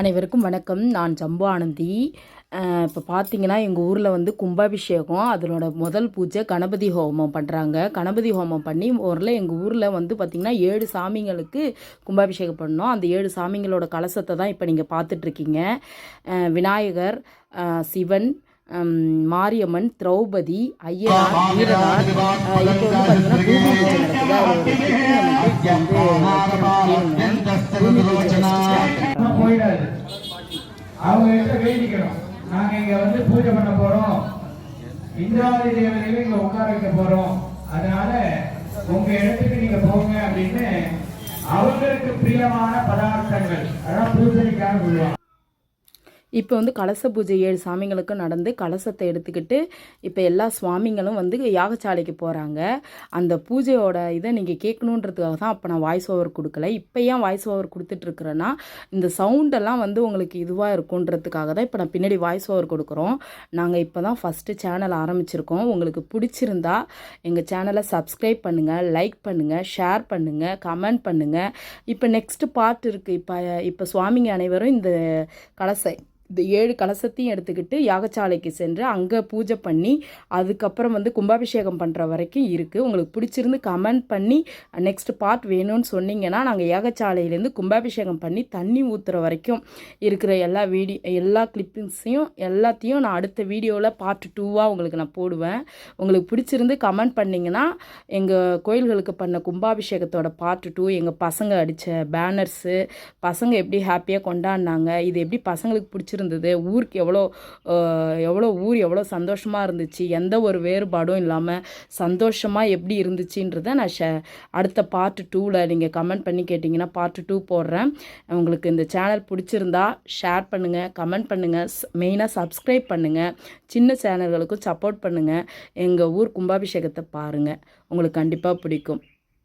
அனைவருக்கும் வணக்கம். நான் ஜம்பு ஆனந்தி. இப்போ பார்த்தீங்கன்னா எங்கள் ஊரில் வந்து கும்பாபிஷேகம் அதனோட முதல் பூஜை கணபதி ஹோமம் பண்ணுறாங்க கணபதி ஹோமம் பண்ணி ஊரில் எங்கள் ஊரில் வந்து பார்த்திங்கன்னா ஏழு சாமிங்களுக்கு கும்பாபிஷேகம் பண்ணோம். அந்த ஏழு சாமிங்களோட கலசத்தை தான் இப்போ நீங்கள் பார்த்துட்ருக்கீங்க விநாயகர் சிவன் மாரியம்மன் திரௌபதி ஐயனார் வீரனார். இப்போ வந்து பார்த்தீங்கன்னா பூமி பூஜை நடக்குது. அதில் ஒரு வந்து பூமி பூஜை போயிடாது. அவங்க கிட்ட வேண்டிக்கணும். நாங்க இங்க வந்து பூஜை பண்ண போறோம். இந்திராவதி தேவதையில இங்க உட்கார வைக்க போறோம். அதனால உங்க இடத்துக்கு நீங்க போங்க அப்படின்னு அவங்களுக்கு பிரியமான பதார்த்தங்கள். அதான் பூசணிக்காக சொல்லுவாங்க. இப்போ வந்து கலச பூஜை ஏழு சாமிங்களுக்கும் நடந்து கலசத்தை எடுத்துக்கிட்டு இப்போ எல்லா சுவாமிங்களும் வந்து யாகசாலைக்கு போகிறாங்க அந்த பூஜையோட இதை நீங்கள் கேட்கணுன்றதுக்காக தான் அப்போ நான் வாய்ஸ் ஓவர் கொடுக்கல. இப்போ ஏன் வாய்ஸ் ஓவர் கொடுத்துட்ருக்குறேன்னா இந்த சவுண்டெல்லாம் வந்து உங்களுக்கு இதுவாக இருக்குன்றதுக்காக தான் இப்போ நான் பின்னாடி வாய்ஸ் ஓவர் கொடுக்குறோம். நாங்கள் இப்போ தான் ஃபஸ்ட்டு சேனல் ஆரம்பிச்சிருக்கோம். உங்களுக்கு பிடிச்சிருந்தா எங்கள் சேனலை சப்ஸ்கிரைப் பண்ணுங்கள் லைக் பண்ணுங்கள் ஷேர் பண்ணுங்கள் கமெண்ட் பண்ணுங்கள் இப்போ நெக்ஸ்ட்டு பார்ட் இருக்குது இப்போ இப்போ சுவாமிங்க அனைவரும் இந்த கலசை இந்த ஏழு கலசத்தையும் எடுத்துக்கிட்டு யாகசாலைக்கு சென்று அங்கே பூஜை பண்ணி அதுக்கப்புறம் வந்து கும்பாபிஷேகம் பண்ணுற வரைக்கும் இருக்குது உங்களுக்கு பிடிச்சிருந்து கமெண்ட் பண்ணி நெக்ஸ்ட் பார்ட் வேணும்னு சொன்னீங்கன்னா நாங்கள் யாகசாலையிலேருந்து கும்பாபிஷேகம் பண்ணி தண்ணி ஊற்றுற வரைக்கும் இருக்கிற எல்லா வீடியோ எல்லா கிளிப்பிங்ஸையும் எல்லாத்தையும் நான் அடுத்த வீடியோவில் பார்ட் டூவாக உங்களுக்கு நான் போடுவேன். உங்களுக்கு பிடிச்சிருந்து கமெண்ட் பண்ணிங்கன்னா எங்கள் கோயில்களுக்கு பண்ண கும்பாபிஷேகத்தோட பார்ட் டூ எங்கள் பசங்க அடித்த பேனர்ஸு பசங்க எப்படி ஹாப்பியாக கொண்டாடினாங்க இது எப்படி பசங்களுக்கு பிடிச்சிருந்தது ஊருக்கு எவ்வளோ எவ்வளோ ஊர் எவ்வளோ சந்தோஷமாக இருந்துச்சு. எந்த ஒரு வேறுபாடும் இல்லாமல் சந்தோஷமாக எப்படி இருந்துச்சுன்றதை நான் ஷே அடுத்த பார்ட் டூவில் நீங்கள் கமெண்ட் பண்ணி கேட்டிங்கன்னா பார்ட் டூ போடுறேன். உங்களுக்கு இந்த சேனல் பிடிச்சிருந்தா ஷேர் பண்ணுங்கள் கமெண்ட் பண்ணுங்கள் மெயினாக சப்ஸ்கிரைப் பண்ணுங்கள் சின்ன சேனல்களுக்கும் சப்போர்ட் பண்ணுங்கள் எங்கள் ஊர் கும்பாபிஷேகத்தை பாருங்கள் உங்களுக்கு கண்டிப்பாக பிடிக்கும்.